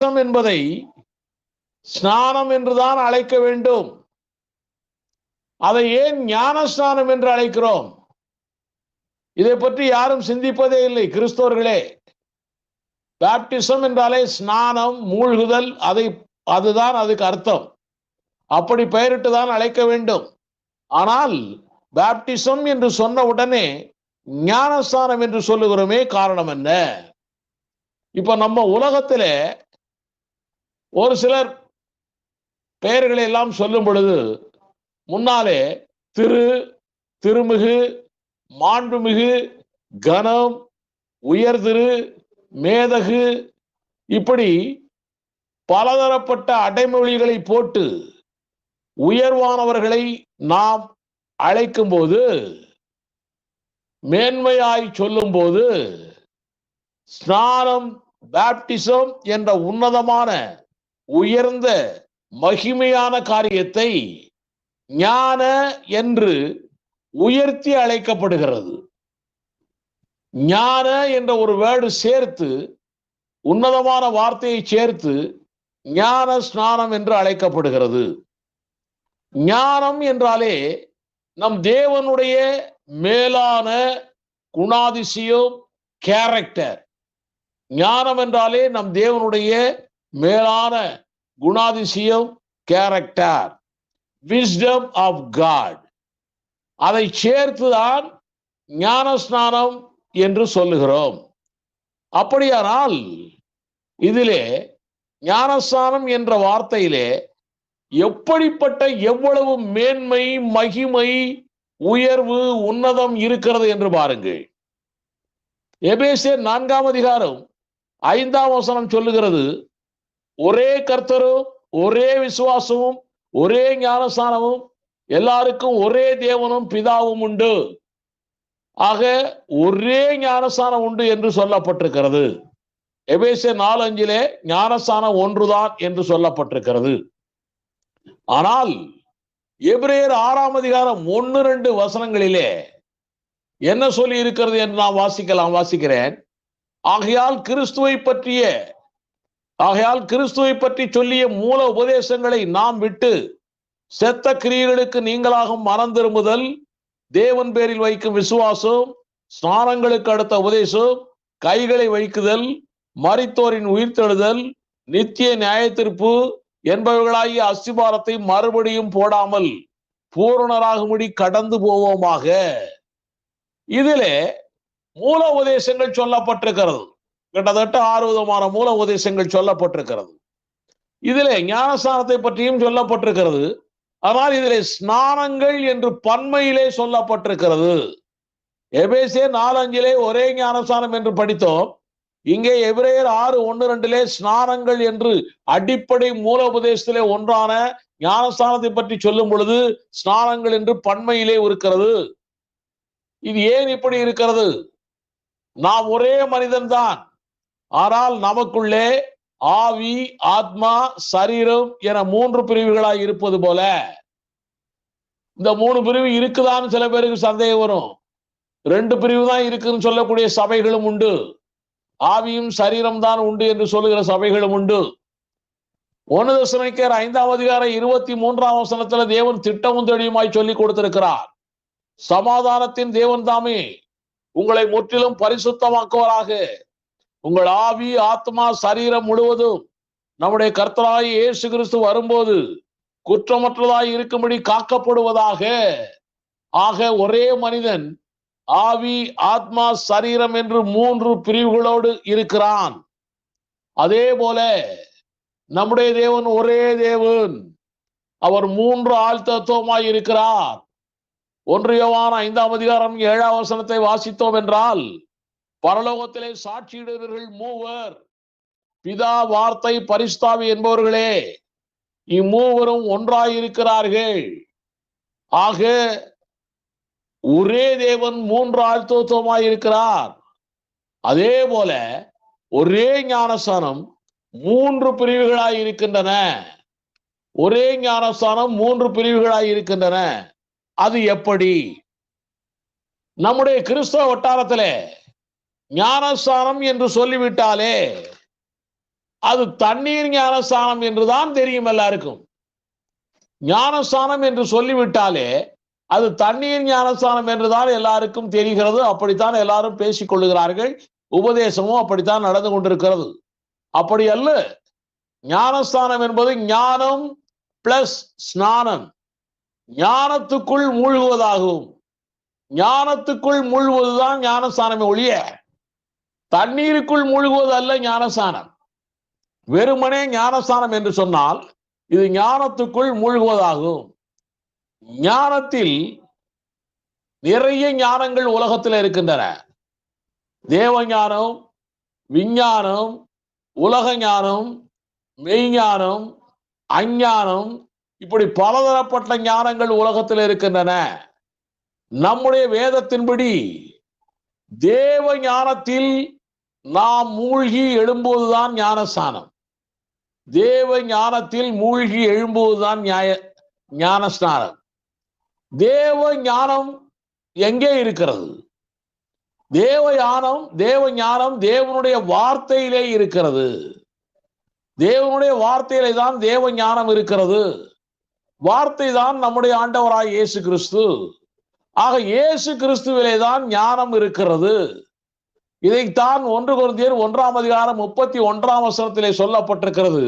என்பதை ஸ்நானம் என்றுதான் அழைக்க வேண்டும். அதை ஏன் ஞானஸ்நானம் என்று அழைக்கிறோம்? இதை பற்றி யாரும் சிந்திப்பதே இல்லை கிறிஸ்தவர்களே. பேப்டிசம் என்றாலே ஸ்நானம் மூழ்குதல் அதை அதுதான் அதுக்கு அர்த்தம். அப்படி பெயரிட்டு தான் அழைக்க வேண்டும். ஆனால் பேப்டிசம் என்று சொன்ன உடனே ஞானஸ்தானம் என்று சொல்லுகிறோமே காரணம் என்ன? இப்ப நம்ம உலகத்துல ஒரு சிலர் பெயர்களை எல்லாம் சொல்லும் பொழுது முன்னாலே திரு திருமிகு மாண்புமிகு கனம் உயர்திரு மேதகு இப்படி பலதரப்பட்ட அடைமொழிகளை போட்டு உயர்வானவர்களை நாம் அழைக்கும் போது மேன்மையாய் சொல்லும் போது ஸ்நானம் பேப்டிசம் என்ற உன்னதமான உயர்ந்த மகிமையான காரியத்தை ஞான என்று உயர்த்தி அழைக்கப்படுகிறது. ஞான என்ற ஒரு வேர்டு சேர்த்து உன்னதமான வார்த்தையை சேர்த்து ஞான ஸ்நானம் என்று அழைக்கப்படுகிறது. ஞானம் என்றாலே நம் தேவனுடைய மேலான குணாதிசயம் கேரக்டர் ஞானம் என்றாலே நம் தேவனுடைய மேலான குணாதிசயம் கேரக்டர் விஸ்டம் ஆஃப் காட் அதை சேர்த்துதான் ஞானஸ்நானம் என்று சொல்லுகிறோம். அப்படியானால் இதிலே ஞானஸ்நானம் என்ற வார்த்தையிலே எப்படிப்பட்ட எவ்வளவு மேன்மை மகிமை உயர்வு உன்னதம் இருக்கிறது என்று பாருங்கள். எபேசியர் நான்காம் அதிகாரம் ஐந்தாம் வசனம் சொல்லுகிறது ஒரே கர்த்தரும் ஒரே விசுவாசமும் ஒரே ஞானஸ்தானமும் எல்லாருக்கும் ஒரே தேவனும் பிதாவும் உண்டு. ஆக ஒரே ஞானஸ்தானம் உண்டு என்று சொல்லப்பட்டிருக்கிறது. எபேசிய நாலு அஞ்சிலே ஞானஸ்தானம் ஒன்றுதான் என்று சொல்லப்பட்டிருக்கிறது. ஆனால் எபிரேயர் ஆறாம் அதிகாரம் ஒன்று ரெண்டு வசனங்களிலே என்ன சொல்லி இருக்கிறது என்று நான் வாசிக்கலாம் வாசிக்கிறேன். ஆகையால் கிறிஸ்துவை பற்றிய ஆகையால் கிறிஸ்துவை பற்றி சொல்லிய மூல உபதேசங்களை நாம் விட்டு செத்த கிரியர்களுக்கு நீங்களாகும் மனம் திரும்புதல் தேவன் பேரில் வைக்கும் விசுவாசம் ஸ்நானங்களுக்கு அடுத்த உபதேசம் கைகளை வைக்குதல் மறித்தோரின் உயிர்த்தெழுதல் நித்திய நியாயத்திற்பு என்பவர்களாகிய அஸ்திபாரத்தை மறுபடியும் போடாமல் பூரணராகும்படி கடந்து போவோமாக. இதிலே மூல உபதேசங்கள் சொல்லப்பட்டிருக்கிறது. கிட்டத்தட்ட ஆறு விதமான மூல உபதேசங்கள் சொல்லப்பட்டிருக்கிறது. இதிலே ஞானஸ்தானத்தை பற்றியும் சொல்லப்பட்டிருக்கிறது. ஆனால் இதிலே ஸ்நானங்கள் என்று பன்மையிலே சொல்லப்பட்டிருக்கிறது. எபேசே நாலஞ்சிலே ஒரே ஞானஸ்தானம் என்று படித்தோம். இங்கே எபிரேயர் ஆறு ஒன்னு ரெண்டிலே ஸ்நானங்கள் என்று அடிப்படை மூல உபதேசத்திலே ஒன்றான ஞானஸ்தானத்தை பற்றி சொல்லும் பொழுது ஸ்நானங்கள் என்று பன்மையிலே இருக்கிறது. இது ஏன் இப்படி இருக்கிறது? நாம் ஒரே மனிதன்தான். ஆனால் நமக்குள்ளே ஆவி ஆத்மா சரீரம் என மூன்று பிரிவுகளாய் இருப்பது போல. இந்த மூணு பிரிவு இருக்குதான்னு சில பேருக்கு சந்தேகம் வரும். ரெண்டு பிரிவு தான் இருக்குன்னு சொல்லக்கூடிய சபைகளும் உண்டு. ஆவியும் சரீரம் தான் உண்டு என்று சொல்லுகிற சபைகளும் உண்டு. ஒன்னு தசமிக்கர் ஐந்தாம் அதிகார இருபத்தி மூன்றாம் வசனத்துல தேவன் திட்டமும் தெளிவுமாய் சொல்லி கொடுத்திருக்கிறார். சமாதானத்தின் தேவன் தாமே உங்களை முற்றிலும் பரிசுத்தமாக்குவராக. உங்கள் ஆவி ஆத்மா சரீரம் முழுவதும் நம்முடைய கர்த்தராய் இயேசு கிறிஸ்து வரும்போது குற்றமற்றதாய் இருக்கும்படி காக்கப்படுவதாக. ஆக ஒரே மனிதன் ஆவி ஆத்மா சரீரம் என்று மூன்று பிரிவுகளோடு இருக்கிறான். அதே போல நம்முடைய தேவன் ஒரே தேவன். அவர் மூன்று ஆள் தத்துவமாய் இருக்கிறார். ஒன்று ஐந்தாம் அதிகாரம் ஏழாம் வசனத்தை வாசித்தோம் என்றால் பரலோகத்திலே சாட்சியிடுவீர்கள் மூவர். பிதா வார்த்தை பரிஸ்தாவி என்பவர்களே இம்மூவரும் ஒன்றாயிருக்கிறார்கள். ஆக ஒரே தேவன் மூன்று ஆழ்த்துவமாய் இருக்கிறார் அதே போல ஒரே ஞானஸ்தானம் மூன்று பிரிவுகளாய் இருக்கின்றன ஒரே ஞானஸ்தானம் மூன்று பிரிவுகளாய் இருக்கின்றன அது எப்படி? நம்முடைய கிறிஸ்தவ வட்டாரத்திலே ஞானஸ்தானம் என்று சொல்லிவிட்டாலே அது தண்ணீர் ஞானஸ்தானம் என்றுதான் தெரியும் எல்லாருக்கும். ஞானஸ்தானம் என்று சொல்லிவிட்டாலே அது தண்ணீர் ஞானஸ்தானம் என்றுதான் எல்லாருக்கும் தெரிகிறது. அப்படித்தான் எல்லாரும் பேசிக் கொள்ளுகிறார்கள். உபதேசமும் அப்படித்தான் நடந்து கொண்டிருக்கிறது. அப்படி அல்ல. ஞானஸ்தானம் என்பது ஞானம் பிளஸ் ஸ்நானம். ஞானத்துக்குள் மூழ்குவதாகும். ஞானத்துக்குள் மூழ்குவதுதான் ஞானஸ்தானமே ஒழிய தண்ணீருக்குள் மூழ்குவது அல்ல ஞானஸ்தானம் வெறுமனே ஞானஸ்தானம் என்று சொன்னால் இது ஞானத்துக்குள் மூழ்குவதாகும். ஞானத்தில் நிறைய ஞானங்கள் உலகத்தில் இருக்கின்றன. தேவ ஞானம் விஞ்ஞானம் உலக ஞானம் மெய்ஞானம் அஞ்ஞானம் இப்படி பலதரப்பட்ட ஞானங்கள் உலகத்தில் இருக்கின்றன. நம்முடைய வேதத்தின்படி தேவ ஞானத்தில் நாம் மூழ்கி எழும்போதுதான் ஞானஸ்தானம். தேவ ஞானத்தில் மூழ்கி எழும்போதுதான் நியாய ஞானஸ்தானம். தேவ ஞானம் எங்கே இருக்கிறது? தேவ ஞானம் தேவ ஞானம் தேவனுடைய வார்த்தையிலே இருக்கிறது. தேவனுடைய வார்த்தையிலே தான் தேவ ஞானம் இருக்கிறது. வார்த்தை தான் நம்முடைய ஆண்டவராய் இயேசு கிறிஸ்து. ஆக இயேசு கிறிஸ்துவிலே தான் ஞானம் இருக்கிறது. இதைத்தான் ஒன்று குருந்தியர் ஒன்றாம் அதிகாரம் முப்பத்தி ஒன்றாம் வசனத்திலே சொல்லப்பட்டிருக்கிறது.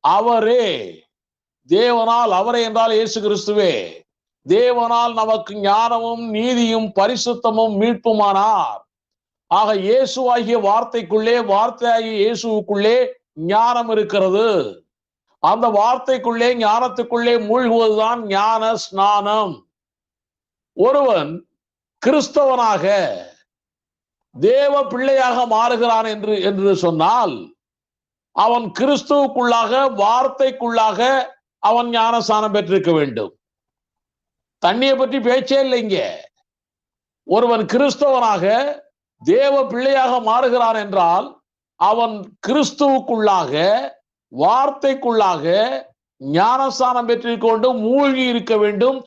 அவரே தேவனால் அவரே என்றால் இயேசு கிறிஸ்துவே. தேவனால் நமக்கு ஞானமும் நீதியும் பரிசுத்தமும் மீட்புமானார். ஆக இயேசுவாகிய வார்த்தைக்குள்ளே வார்த்தையாகிய இயேசுவுக்குள்ளே ஞானம் இருக்கிறது. அந்த வார்த்தைக்குள்ளே ஞானத்துக்குள்ளே மூழ்குவதுதான் ஞான ஸ்நானம் ஒருவன் கிறிஸ்தவனாக தேவ பிள்ளையாக மாறுகிறான் என்று என்று சொன்னால் அவன் கிறிஸ்துவுக்குள்ளாக வார்த்தைக்குள்ளாக அவன் ஞானஸ்தானம் பெற்றிருக்க வேண்டும். தண்ணியை பற்றி பேச்சே இல்லை இங்க. ஒருவன் கிறிஸ்தவனாக தேவ பிள்ளையாக மாறுகிறான் என்றால் அவன் கிறிஸ்துவுக்குள்ளாக வார்த்தைக்குள்ளாக ஞானஸ்தானம் பெற்றிருக்க மூழ்கி இருக்க வேண்டும்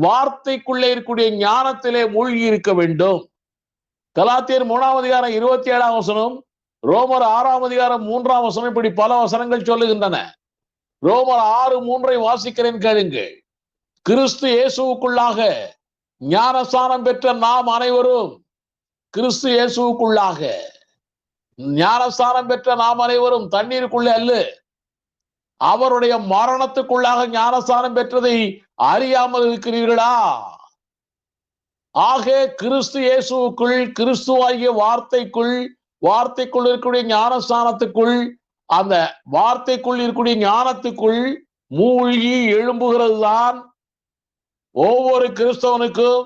வார்த்தைக்குள்ளே இருக்கக்கூடிய ஞானத்திலே மூழ்கி இருக்க வேண்டும். கலாத்தியர் மூணாம் அதிகாரம் இருபத்தி ஏழாம் வசனம் ரோமர் ஆறாம் அதிகாரம் மூன்றாம் வசனம் இப்படி பல வசனங்கள் சொல்லுகின்றன. ரோமர் ஆறு மூன்றை வாசிக்கிறேன் கேளுங்கள். கிறிஸ்து இயேசுவுக்குள்ளாக ஞானஸ்தானம் பெற்ற நாம் அனைவரும் கிறிஸ்து இயேசுவுக்குள்ளாக ஞானஸ்தானம் பெற்ற நாம் அனைவரும் தண்ணீருக்குள்ளே அல்ல. அவருடைய மரணத்துக்குள்ளாக ஞானஸ்தானம் பெற்றதை அறியாமல் இருக்கிறீர்களா? ஆக கிறிஸ்து இயேசுவுக்குள் கிறிஸ்துவாகிய வார்த்தைக்குள் வார்த்தைக்குள் இருக்கக்கூடிய ஞானஸ்தானத்துக்குள் அந்த வார்த்தைக்குள் இருக்கக்கூடிய ஞானத்துக்குள் மூழ்கி எழும்புகிறது தான் ஒவ்வொரு கிறிஸ்தவனுக்கும்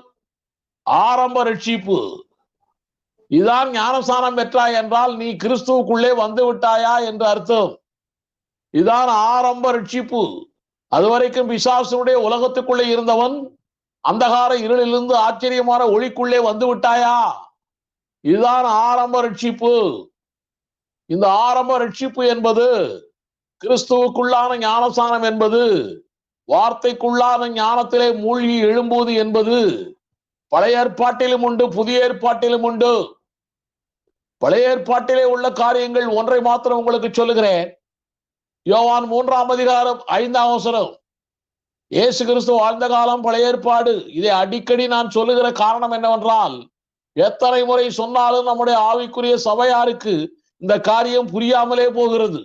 ஆரம்ப ரட்சிப்பு. இதான் ஞானஸ்தானம் பெற்றாய் என்றால் நீ கிறிஸ்துவுக்குள்ளே வந்து விட்டாயா என்று அர்த்தம். இதான் ஆரம்ப ரட்சிப்பு. அதுவரைக்கும் பிசாசனுடைய உலகத்துக்குள்ளே இருந்தவன் அந்தகார இருளிலிருந்து ஆச்சரியமான ஒளிக்குள்ளே வந்து விட்டாயா இதுதான் ஆரம்ப ரட்சிப்பு. இந்த ஆரம்ப ரட்சிப்பு என்பது கிறிஸ்துவுக்குள்ளான ஞானஸ்தானம் என்பது வார்த்தைக்குள்ளான ஞானத்திலே மூழ்கி எழும்புவது என்பது பழைய ஏற்பாட்டிலும் உண்டு புதிய ஏற்பாட்டிலும் உண்டு. பழைய ஏற்பாட்டிலே உள்ள காரியங்கள் ஒன்றை மாத்திரம் உங்களுக்கு சொல்லுகிறேன். யோவான் மூன்றாம் அதிகாரம் ஐந்தாம் அவசரம் இயேசு கிறிஸ்து வாழ்ந்த காலம் பழைய ஏற்பாடு. இதை அடிக்கடி நான் சொல்லுகிற காரணம் என்னவென்றால் எத்தனை முறை சொன்னாலும் நம்முடைய ஆவிக்குரிய சபையாருக்கு இந்த காரியம் புரியாமலே போகிறது.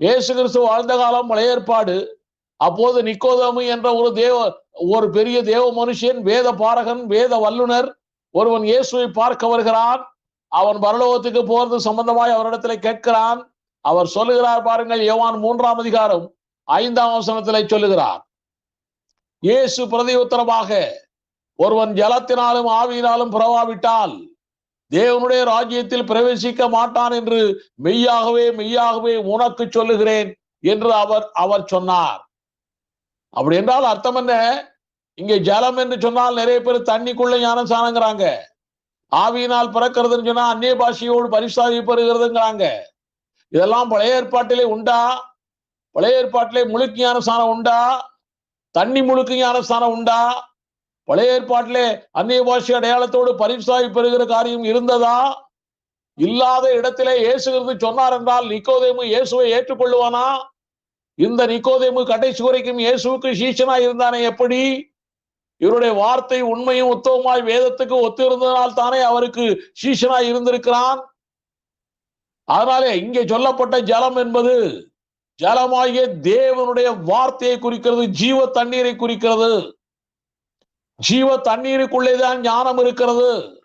இயேசு கிறிஸ்து வாழ்ந்த காலம் பழைய ஏற்பாடு. அப்போது நிக்கோதமு என்ற ஒரு தேவ ஒரு பெரிய தேவ மனுஷன் வேத பாரகன் வேத வல்லுனர் ஒருவன் இயேசுவை பார்க்க வருகிறான். அவன் பரலோகத்துக்கு போறது சம்பந்தமாய் அவரிடத்துல கேட்கிறான். அவர் சொல்லுகிறார் பாருங்கள் யோவான் மூன்றாம் அதிகாரம் ஐந்தாம் வசனத்திலே சொல்லுகிறார். இயேசு பிரதி உத்தரமாக ஒருவன் ஜலத்தினாலும் ஆவியினாலும் பிறவாவிட்டால் தேவனுடைய ராஜ்யத்தில் பிரவேசிக்க மாட்டான் என்று மெய்யாகவே மெய்யாகவே உனக்கு சொல்லுகிறேன் என்று அவர் அவர் சொன்னார். அப்படி என்றால் அர்த்தம் என்ன? இங்கே ஜலம் என்று சொன்னால் நிறைய பேர் தண்ணிக்குள்ள ஞானம் சாணங்கிறாங்க ஆவியினால் பிறக்கிறதுன்னு சொன்னா அந்நிய பாஷையோடு பரிசாதி பெறுகிறதுங்கிறாங்க. இதெல்லாம் பழைய ஏற்பாட்டிலே உண்டா? பழைய ஏற்பாட்டிலே முழுக்கியான சாணம் உண்டா? தண்ணி முழுக்க ஞானஸ்தானம் உண்டா? பழைய ஏற்பாட்டிலே அந்நிய பாஷை அடையாளத்தோடு பரிசாய் பெறுகிற காரியம் இருந்ததா? இல்லாத இடத்திலே இயேசு சொன்னார் என்றால் நிக்கோதேமு இயேசுவை ஏற்றுக்கொள்ளுவானா? இந்த நிக்கோதேமு கடைசி வரைக்கும் இயேசுவுக்கு சீஷனா இருந்தானே எப்படி? இவருடைய வார்த்தை உண்மையும் உத்தவமாய் வேதத்துக்கு ஒத்து இருந்ததனால் தானே அவருக்கு சீஷனாய் இருந்திருக்கிறான்? அதனாலே இங்கே சொல்லப்பட்ட ஜலம் என்பது ஜலமாகிய தேவனுடைய வார்த்தையை குறிக்கிறது ஜீவ தண்ணீரை குறிக்கிறது. ஜீவ தண்ணீருக்குள்ளேதான் ஞானம் இருக்கிறது.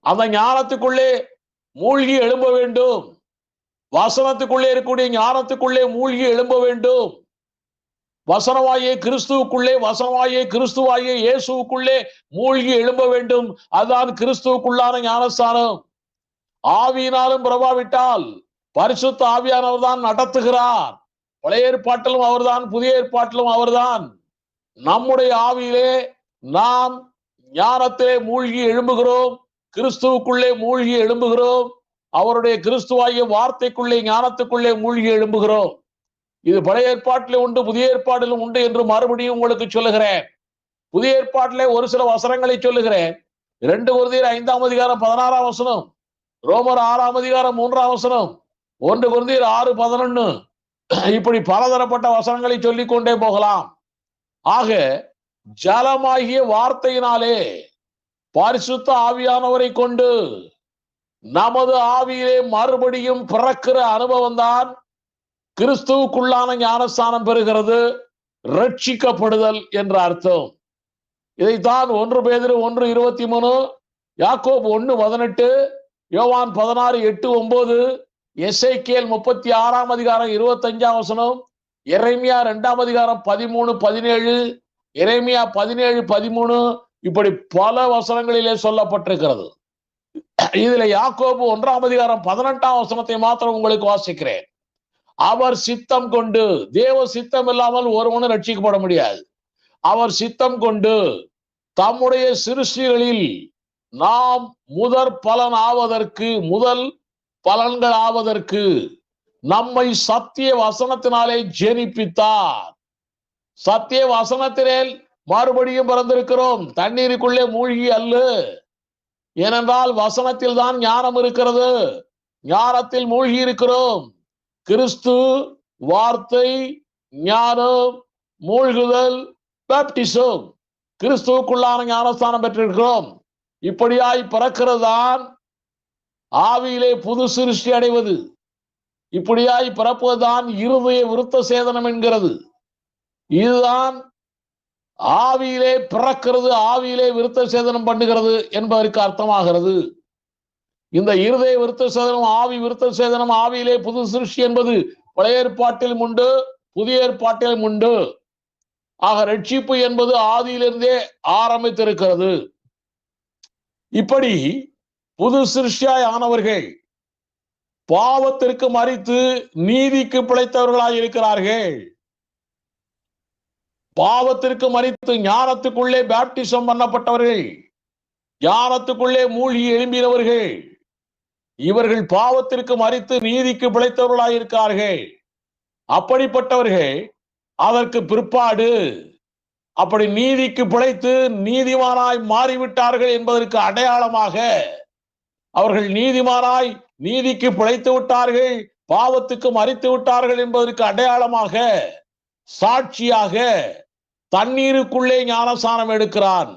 அந்த ஞானத்துக்குள்ளே மூழ்கி எழும்ப வேண்டும். வசனத்துக்குள்ளே இருக்கக்கூடிய ஞானத்துக்குள்ளே மூழ்கி எழும்ப வேண்டும். வசனமாகிய கிறிஸ்துவுக்குள்ளே வசனமாகிய கிறிஸ்துவாகிய இயேசுவுக்குள்ளே மூழ்கி எழும்ப வேண்டும். அதுதான் கிறிஸ்துவுக்குள்ளான ஞானஸ்தானம். ஆவியினாலும் பிரபாவிட்டால் பரிசுத்த ஆவியானவர் தான் நடத்துகிறார். பழைய ஏற்பாட்டிலும் அவர்தான் புதிய ஏற்பாட்டிலும் அவர்தான். நம்முடைய ஆவியிலே நாம் ஞானத்திலே மூழ்கி எழும்புகிறோம். கிறிஸ்துவுக்குள்ளே மூழ்கி எழும்புகிறோம். அவருடைய கிறிஸ்துவாகிய வார்த்தைக்குள்ளே ஞானத்துக்குள்ளே மூழ்கி எழும்புகிறோம். இது பழைய ஏற்பாட்டிலே உண்டு புதிய ஏற்பாட்டிலும் உண்டு என்று மறுபடியும் உங்களுக்கு சொல்லுகிறேன். புதிய ஏற்பாட்டிலே ஒரு சில வசனங்களை சொல்லுகிறேன். ரெண்டு குருதியர் ஐந்தாம் அதிகாரம் பதினாறாம் வசனம் ரோமர் ஆறாம் அதிகாரம் மூன்றாம் வசனம் ஒன்று குருதியர் ஆறு பதினொன்னு. இப்படி பலதரப்பட்ட வசனங்களை சொல்லிக் கொண்டே போகலாம். ஆக ஜலமாகிய வார்த்தையினாலே பரிசுத்த ஆவியானவரை கொண்டு நமது ஆவியிலே மறுபடியும் பிறக்கிற அனுபவம் தான் கிறிஸ்துவுக்குள்ளான ஞானஸ்தானம் பெறுகிறது ரட்சிக்கப்படுதல் என்ற அர்த்தம். இதைத்தான் ஒன்று பேதிரு ஒன்று இருபத்தி மூணு யாக்கோப் ஒன்று பதினெட்டு யோவான் பதினாறு எட்டு ஒன்பது எஸ்ஐகேல் முப்பத்தி ஆறாம் அதிகாரம் இருபத்தஞ்சாம் வசனம் இறைமையா ரெண்டாம் அதிகாரம் பதிமூணு பதினேழு இறைமையா பதினேழு பதிமூணு இப்படி பல வசனங்களிலே சொல்லப்பட்டிருக்கிறது. இதுல யாக்கோபு ஒன்றாம் அதிகாரம் பதினெட்டாம் வசனத்தை மாத்திரம் உங்களுக்கு வாசிக்கிறேன். அவர் சித்தம் கொண்டு தேவ சித்தம் இல்லாமல் ஒருவனும் ரட்சிக்கப்பட முடியாது. அவர் சித்தம் கொண்டு தம்முடைய சிருஷ்டிகளில் நாம் முதற் பலன் ஆவதற்கு முதல் பலன்கள் ஆவதற்கு நம்மை சத்திய வசனத்தினாலே ஜெனிப்பித்தார். சத்திய வசனத்திலே மறுபடியும் பிறந்திருக்கிறோம். தண்ணீருக்குள்ளே மூழ்கி அல்ல. ஏனென்றால் வசனத்தில் தான் ஞானம் இருக்கிறது. ஞானத்தில் மூழ்கி இருக்கிறோம். கிறிஸ்து வார்த்தை ஞானம் மூழ்குதல் பேப்டிசம் கிறிஸ்துவுக்குள்ளான ஞானஸ்தானம் பெற்றிருக்கிறோம். இப்படியாய் பிறக்கிறது தான் ஆவியிலே புது சிருஷ்டி அடைவது. இப்படியாய் பிறப்பதுதான் இருதய விருத்த சேதனம் என்கிறது. இதுதான் ஆவியிலே பிறக்கிறது ஆவியிலே விருத்த சேதனம் பண்ணுகிறது என்பதற்கு அர்த்தமாகிறது. இந்த இருதய விருத்த சேதனம் ஆவி விருத்த சேதனம் ஆவியிலே புது சிருஷ்டி என்பது பழைய ஏற்பாட்டிலும் உண்டு புதிய ஏற்பாட்டிலும் உண்டு. ஆக ரட்சிப்பு என்பது ஆதியிலிருந்தே ஆரம்பித்திருக்கிறது. இப்படி புது சிருஷ்டியாய் ஆனவர்கள் பாவத்திற்கு மறித்து நீதிக்கு பிழைத்தவர்களாய் இருக்கிறார்கள். பாவத்திற்கு மறித்து ஞானத்துக்குள்ளே பேப்டிசம் பண்ணப்பட்டவர்கள் ஞானத்துக்குள்ளே மூழ்கி எழும்பினவர்கள் இவர்கள் பாவத்திற்கு மறித்து நீதிக்கு பிழைத்தவர்களாய் இருக்கிறார்கள். அப்படிப்பட்டவர்கள் அதற்கு பிற்பாடு அப்படி நீதிக்கு பிழைத்து நீதிமானாய் மாறிவிட்டார்கள் என்பதற்கு அடையாளமாக அவர்கள் நீதிமானாய் நீதிக்கு பிழைத்து விட்டார்கள் பாவத்துக்கு மறித்து விட்டார்கள் என்பதற்கு அடையாளமாக சாட்சியாக தண்ணீருக்குள்ளே ஞானசானம் எடுக்கிறான்.